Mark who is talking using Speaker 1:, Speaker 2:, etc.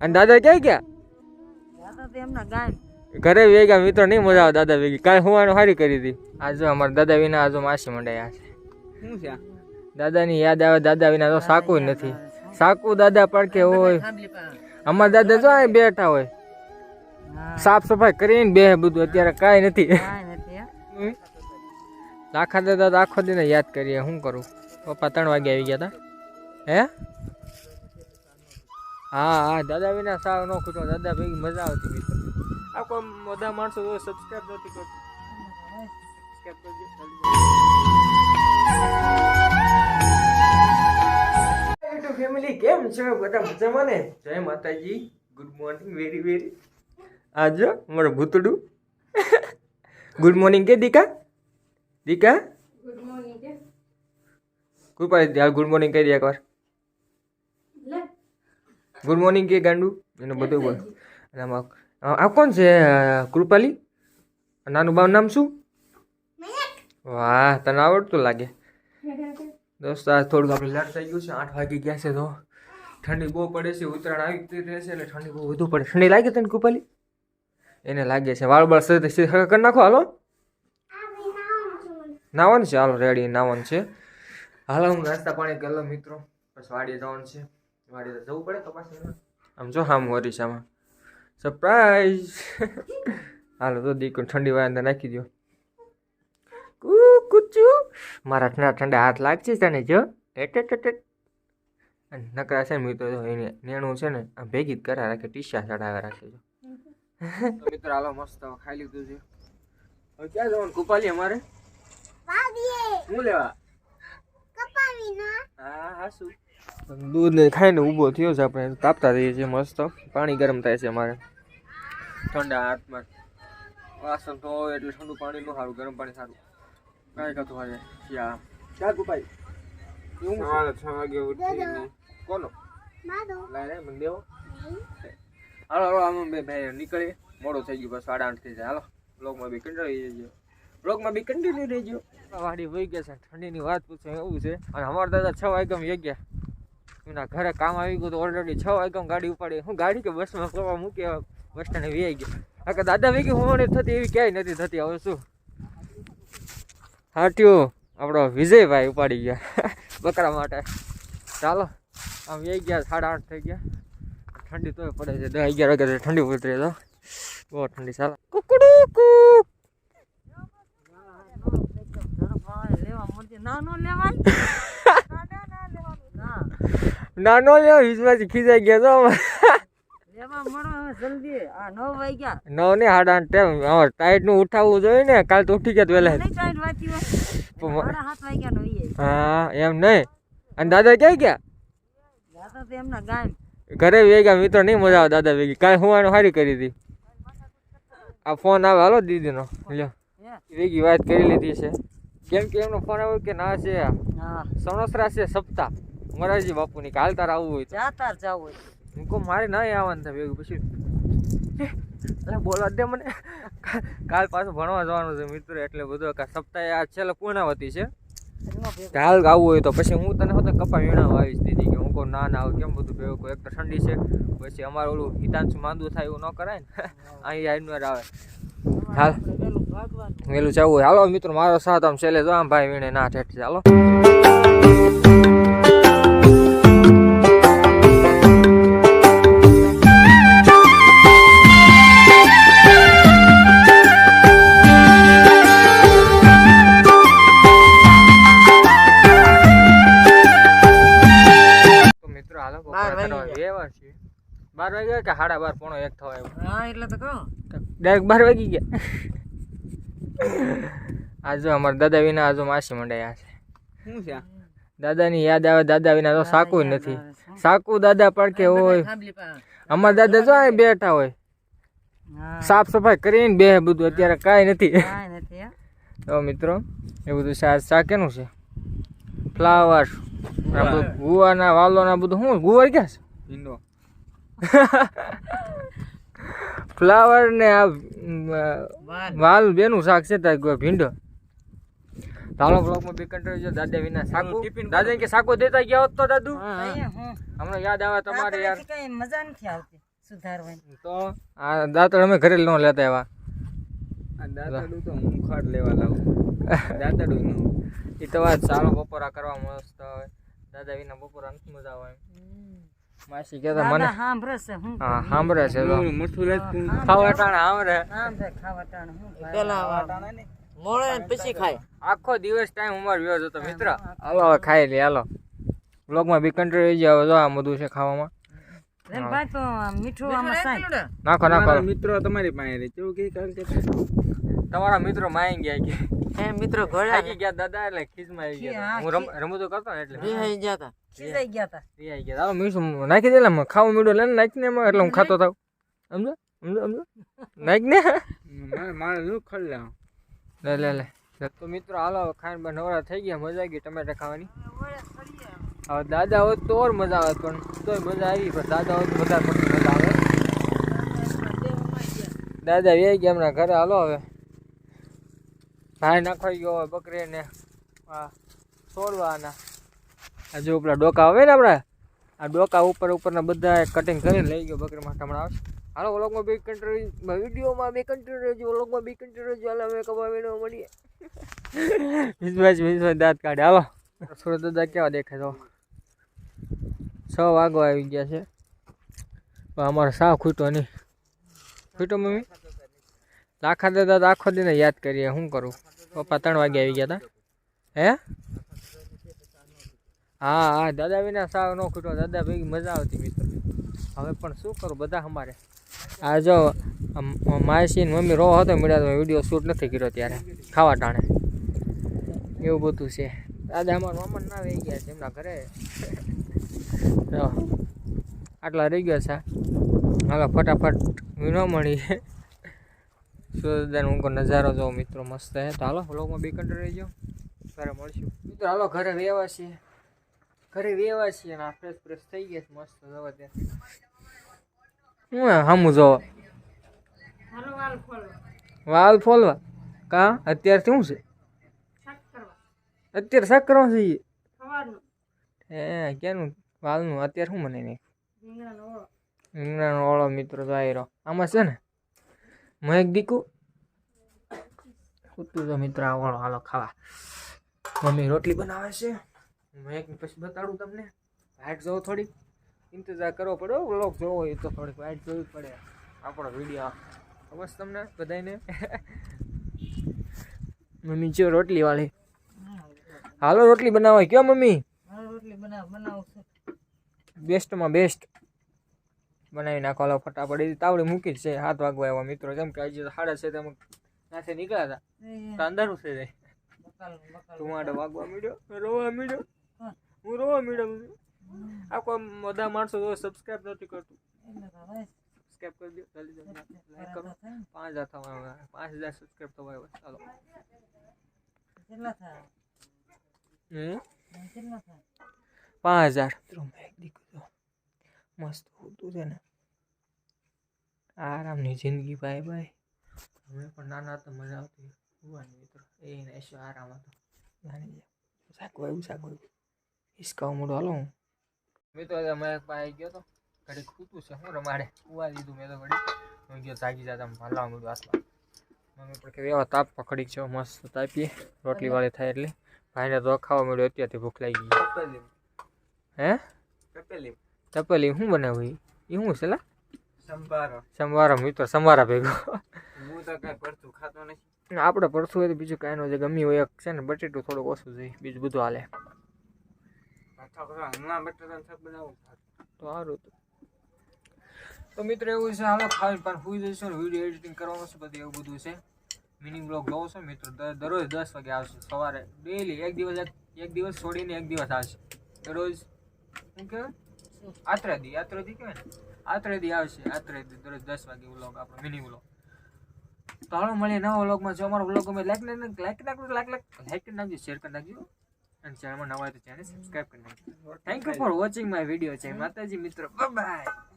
Speaker 1: અને દાદા ક્યાં ગયા? ઘરે વેગા મિત્રો નહીં મજા આવે દાદા ભેગી કાંઈ હોવાનું સારી કરી હતી. આજે અમારા દાદા વિના આજુ માસી મંડાયા છે.
Speaker 2: શું છે
Speaker 1: દાદાની યાદ આવે દાદા વિના તો સાકું નથી. સાકું દાદા પડકે હોય. અમારા દાદા જો અહીં બેઠા હોય. સાફ સફાઈ કરીને બે બધું અત્યારે કાંઈ નથી.
Speaker 3: કાંઈ
Speaker 1: આખા દાદા તો આખો દિન યાદ કરીએ શું કરું? પપ્પા ત્રણ વાગે આવી ગયા હતા હે? હા હા દાદા વિના સાવ ન ખૂટો દાદા ભેગી મજા આવતી મિત્રો આ કોઈ બધા માણસો જો સબસ્ક્રાઇબ નથી કરતું. સબસ્ક્રાઇબ કરજો યુટ્યુબ ફેમિલી કેમ છો? બધા મજામાં ને? જય માતાજી. ગુડ મોર્નિંગ વેરી વેરી આ જો અમારું ભૂતડું. ગુડ મોર્નિંગ કે દીકા? દીકા? કૃપાલી હાલ ગુડ મોર્નિંગ કહી દે એકવાર. ગુડ મોર્નિંગ કે ગાંડુ એનું બધું બોલ. અને આમાં આ કોણ છે? કૃપાલી? નાનું બાનું નામ શું? વાહ તને આવડતું લાગે. દોસ્ત આ થોડુંક આપણે લેટ થઈ ગયું છે. આઠ વાગી ગયા છે તો ઠંડી બહુ પડે છે. ઉત્તરાયણ આવી રહે છે એટલે ઠંડી બહુ વધુ પડે. ઠંડી લાગે તને કૃપાલી? એને લાગે છે. વાળ બાળ સર કરી નાખો હાલો. નાવાનું છે હાલો રેડી નાવાનું છે. હાલો હું નાસ્તા પાણી ગયેલો મિત્રો. પછી વાડીએ જવાનું છે. વાડીએ તો જવું પડે તપાસ આમ જો હામ ઓરિસામાં સરપ્રાઈઝ હાલો તો દીકરો ઠંડી વાય અંદર નાખી દો કુ કુચુ મારા ઠંડા ઠંડા હાથ લાગશે તને જો. ટેટ ટેટ ટેટ અને નકરા છે ને મિત્રો તો એને નેણું છે ને આમ ભેગી જ કરા રાખે ટીશા ચડાવે રાખે જો. મિત્રો હાલો મસ્ત હવે ખાઈ લીધું છે. હવે ક્યાં જવાનું? કુપાલી અમારે શું લેવા? હા હા શું? દૂધ ને ખાઈને ઊભો થયો છે આપણે. તાપતા થઈએ છીએ મસ્ત. પાણી ગરમ થાય છે અમારે. ઠંડા હાથમાં. વાસણ તો હોય એટલે ઠંડુ પાણી નું સારું ગરમ પાણી સારું. કાંઈ કતું હોય ક્યાં ક્યાં ગુપાઈ એવું?
Speaker 2: સવારે છ વાગે
Speaker 1: કોનો? લાય રે મને દેવો. હાલો હાલો આમ બે ભાઈ નીકળીએ. મોડો થઈ ગયું બસ સાડા આઠ થઈ જાય. હાલો બ્લોગમાં બી કંટાળી જજો. બ્લોગમાં બી કન્ટિન્યુ રહેજો. વાડી વહી ગયા છે. ઠંડીની વાત પૂછો એવું છે. અને અમારા દાદા છ વાગ્યા. ગયા એના ઘરે કામ આવી ગયું તો ઓલરેડી છ વાગ્યા ગાડી ઉપાડી હું ગાડી કે બસમાં કરવા મૂકી બસ સ્ટેન્ડે વી ગયા આ કે દાદા વેગી હોવાની થતી એવી ક્યાંય નથી થતી હવે શું હાટ્યો આપણો વિજયભાઈ ઉપાડી ગયા બકરા માટે ચાલો આમ વ્યાઈ ગયા સાડા આઠ થઈ ગયા ઠંડી તોય પડે છે દસ અગિયાર વાગ્યા ઠંડી ઉતરે તો બહુ ઠંડી ચાલો કુકડું કુક
Speaker 3: ના નો લેવાય
Speaker 1: નાનો લ્યો વીજમાંથી ખીજાઈ ગયા તો
Speaker 3: નવ
Speaker 1: ને ટાઈટનું ઉઠાવવું જોઈએ ને કાલ તો ઉઠી ગયા
Speaker 3: વાગ્યા ઈ
Speaker 1: હા એમ નહીં. અને દાદા ક્યાં ગયા? ઘરે વેગા મિત્રો નહીં મજા આવે દાદા વેગી કાલે હું આનું સારી કરી હતી? આ ફોન આવે હાલો દીદીનો. લ્યો. વેગી વાત કરી લીધી છે. કેમ કે એમનો ફોન આવ્યો કે ના છે સણોસરા છે સપ્તાહ. મોરારજી બાપુની કાલ તાર આવવું હોય તો.
Speaker 3: જાતાર જાવ હોય.
Speaker 1: હું કહું મારે નહીં આવવાનું થાય ભેગું પછી. એટલે બોલવા દે મને. કાલ પાછું ભણવા જવાનું છે મિત્રો એટલે બધું કા સપ્તાહે આ છેલ્લે પૂર્ણાવતી છે. કાલ આવવું હોય તો પછી હું તને હોતે કપા વીણાવા આવીશ દીદી કે હું કહું ના ના આવું કેમ બધું ભેગું એક તો ઠંડી છે પછી અમારું ઓલું હિતાંશુ માંદું થાય એવું ન કરાય ને. અહીં આઈનવાર આવે. હાલ.
Speaker 3: વહેલું
Speaker 1: જવું હોય. હાલો મિત્રો મારો સાથ આમ છેલ્લે જો આમ ભાઈ વીણે ના ઠેઠ. છે
Speaker 3: બાર
Speaker 1: પોણો એક થવા આવ્યો.
Speaker 3: હા એટલે તો કહું.
Speaker 1: ડાયરેક્ટ બાર વાગી ગયા. આજો અમારા દાદા વિના આજુ માસી મંડાયા છે.
Speaker 2: શું છે
Speaker 1: દાદાની યાદ આવે દાદા વિના તો સાકુ નથી. સાકુ દાદા પડકે હોય. અમારા દાદા જો અહીં બેઠા હોય. સાફ સફાઈ કરીને બે બધું અત્યારે કાંઈ નથી.
Speaker 3: કાંઈ
Speaker 1: તો મિત્રો એ બધું શા શા કેનું છે? ફ્લાવર આ બધું ગુવારના વાલોના બધું શું ગુવાર ક્યાં છે?
Speaker 2: ઈંડો
Speaker 1: ફ્લાવર ને આ
Speaker 3: વાલ.
Speaker 1: બેનું શાક છે તાર ભીંડો. તાલો બ્લોગમાં બી કંટ્રોલ જો દાદા વિના સાકુ
Speaker 2: ટિફિન
Speaker 1: દાદા કે સાકુ દેતા ગયા હોત તો દાદુ? હમણાં યાદ આવે તમારે યાર.
Speaker 3: કઈ મજા નથી આવતી સુધારવાની.
Speaker 1: તો આ દાતળ અમે ઘરે ન લેતા એવા.
Speaker 2: આ દાંતરડું તો હું ખાડ લેવા લાવું. દાંતરડું નું.
Speaker 1: એ તો વાત સારો બપોરા કરવા મસ્ત આવે દાદા વિના બપોરા નથી મજા આવે માસી કહેતા મને
Speaker 3: સાંભળે છે હું
Speaker 1: હા સાંભળે છે. તો.
Speaker 2: મઠું
Speaker 1: સાંભળે
Speaker 3: સાંભળે ખાવા હું
Speaker 4: પેલા મોળે ને પછી ખાય.
Speaker 1: આખો દિવસ ટાઈમ ઉમર વ્યો જતો મિત્ર. હાલો હવે ખાઈ લે હાલો. બ્લોગમાં બી કંટ્રોલ રહી જાય હવે જો આ બધું છે ખાવામાં.
Speaker 3: એમ ભાઈ તો મીઠું આમાં સાંઈ.
Speaker 1: નાખો નાખો.
Speaker 2: તમારા મિત્રો તમારી પાસે રહે કેવું કે કારણ કે
Speaker 1: તમારા મિત્રો માય ગયા કે.
Speaker 4: એ મિત્રો ઘોડા
Speaker 1: આવી ગયા દાદા એટલે ખીજમાં આવી ગયા
Speaker 3: હું
Speaker 1: રમ રમતો કરતો ને એટલે.
Speaker 4: રિહાઈ જતા
Speaker 3: ખીજાઈ ગયા તા
Speaker 1: એ આવી ગયા હતા. મીઠું નાખી દેલા ને ખાવું મીઠું લઈને નાખીને એમાં એટલે હું ખાતો થાવ. સમજો સમજો સમજો નાખ ને
Speaker 2: મારે મારે નું ખાડ લેવા
Speaker 1: લે લે લે. તો મિત્રો હાલો હવે ખાઈને બે નવરા થઈ ગયા. મજા આવી ગઈ ટમેટા ખાવાની. હવે દાદા હોત તો ઓર મજા આવે પણ તોય મજા આવી. પણ દાદા હોત તો વધારે પડતી મજા આવે. દાદા વ્યાઈ ગયા હમણાં ઘરે. હાલો હવે. ભાઈ નાખવાઈ ગયો હોય બકરીને. આ છોડવાના. આ જો પેલા ડોકા આવે ને આપણે આ ડોકા ઉપર ઉપરના બધા કટિંગ કરીને લઈ ગયો બકરી માટે હમણાં આવશે હાલો વ્લોગમાં બે કન્ટ્રી વિડીયોમાં બે કન્ટ્રી રહેજો વ્લોગમાં બે કન્ટ્રી રહેજો હાલો અમે કબા વીડિયો મળીએ. વિશ્વાસ વિશ્વાસ દાંત કાઢે. હાલો. સુરત દાદા કેવા દેખાય તો? છ વાગો આવી ગયા છે. અમારે સાવ ખૂટો નહીં. ખૂટો મમ્મી? લાખા દાદા આખો દિને યાદ કરીએ. શું કરું? પપ્પા ત્રણ વાગે આવી ગયા હતા હે? હા હા, દાદા વિના સાવ ન ખૂટો, દાદા ભેગી મજા આવતી મિત્રો. હવે પણ શું કરું બધા અમારે? આ જો માસી મમ્મી રો હતો મળ્યા તો વીડિયો શૂટ નથી કર્યો ત્યારે, ખાવા ટાણે. એવું બધું છે. દાદા અમારા મામા ના રહી ગયા છે એમના ઘરે. આટલા રહી ગયા છે. હાલો, ફટાફટ વિનો મળી. સૂર્યદાન ઊંઘો નજારો જોવો મિત્રો મસ્ત હે. તો હાલો વ્લોગમાં બે કંટ્રી રહી જાઓ. ઘરે મળશું. મિત્રો હાલો ઘરે વેવા છીએ. ઘરે વેવા છીએ અને આ ફ્રેશ ફ્રેશ થઈ ગયા છે મસ્ત જવા ત્યાં. હું હમું જોવા? વાલ ફોલવા કા? અત્યારથી શું છે? અત્યારે શાક કરવા છે એ ક્યાંનું વાલનું. અત્યારે શું મને નહીં રીંગણાનો ઓળો મિત્રો આયરો. આમાં છે ને મહેક દીકુ કૂતું તો મિત્રો આ હાલો ખાવા મમ્મી રોટલી બનાવે છે મહેક પછી બતાડું તમને વાઇટ જોવો થોડીક ઇંતજાર કરવો પડે વ્લોગ જોવો હોય તો થોડીક વાઇટ જોવી પડે. આપણો વીડિયો બસ તમને બધાને મમ્મી જો રોટલી વાળી. હાલો રોટલી બનાવવા કયો મમ્મી?
Speaker 3: રોટલી બનાવ બનાવું
Speaker 1: બેસ્ટમાં બેસ્ટ બનાવી નાખો હાલો ફટાફટ. એ તાવડી મૂકી છે હાથ વાગવા એવા મિત્રો. કેમ કે આજે સાડા છે તેમ નાથે નીકળ્યા હતા. અંધારું થઈ જાય
Speaker 3: બકાલ
Speaker 1: વાગવા મીડ્યો? રોવા મીડ્યો. હું. રોવા મીડ્યો આ કોઈ બધા માણસો તો સબસ્ક્રાઇબ નથી કરતું. સબસ્ક્રાઇબ કરી દો જલ્દી જલ્દી લાઈક કરો. પાંચ હજાર થવા પાંચ હજાર સબસ્ક્રાઇબ થવા આવ્યા ચાલો.
Speaker 3: કેટલા થાય?
Speaker 1: હમ?
Speaker 3: કેટલા થાય?
Speaker 1: પાંચ હજાર. મિત્રો મેં એક દીકરો. મસ્ત હોતું છે ને. આરામની જિંદગી ભાઈ ભાઈ. અમે પણ નાના હતા મજા આવતી. હોવાની મિત્રો એ ને આરામ હતો. નાની સાકવા એવું હિસકાવ મોડો હાલો હું. મિત્રો મેં એક પાસે ગયો તો. ઘડી ખૂતું છે હું રમાડે. ઉવા લીધું મેં તો ઘડી હું ગયો તાગી જતા હલાવા મળ્યું હાથમાં. મમ્મી પણ કે એવા તાપ પકડી છે મસ્ત તાપીએ. રોટલી વાળી થાય એટલે. ભાઈને તો ખાવા મળ્યો અત્યારથી ભૂખ લાગી ગઈ.
Speaker 2: તપેલી
Speaker 1: હે?
Speaker 2: તપેલી
Speaker 1: શું બનાવી એ શું છે લા?
Speaker 2: સંભારો.
Speaker 1: સંભારા મિત્રો સંભારા ભેગો.
Speaker 2: હું તો કઈ પડતું ખાતો નથી.
Speaker 1: આપણે પરથું હોય તો બીજું કાંઈ ન જે ગમી હોય એક છે ને બટેટું થોડુંક ઓછું જોઈએ. બીજું બધું હાલે. તો સારું તો. મિત્રો એવું છે હાલો ખાલી પણ સુઈ જઈશું ને વીડિયો એડિટિંગ કરવાનું છે બધું એવું બધું છે. મિનિંગ બ્લોગ જોવો છો મિત્રો દર- દરરોજ દસ વાગે આવશે. સવારે ડેલી એક દિવસ એક એક દિવસ છોડીને એક દિવસ આવશે. દરરોજ શું કહેવાય? આત્રેદી આત્રેદી કહેવાય ને? આત્રેદી આવશે, આત્રેદી. દરરોજ દસ વાગે વ્લોગ આપણો મિની વ્લોગ તો હાલો મળીએ નવા વ્લોગમાં. જો અમારો વ્લોગ ગમે લાઈક લાઈક લાઈક નાખજો, લાઈક લાઈક લાઈક કરી નાખજો શેર કરી નાખજો. અને ચેનલમાં નવા હોય તો ચેનલ સબસ્ક્રાઈબ કરી નાખજો. Thank you for watching my video છે માતાજી, મિત્રો. બાય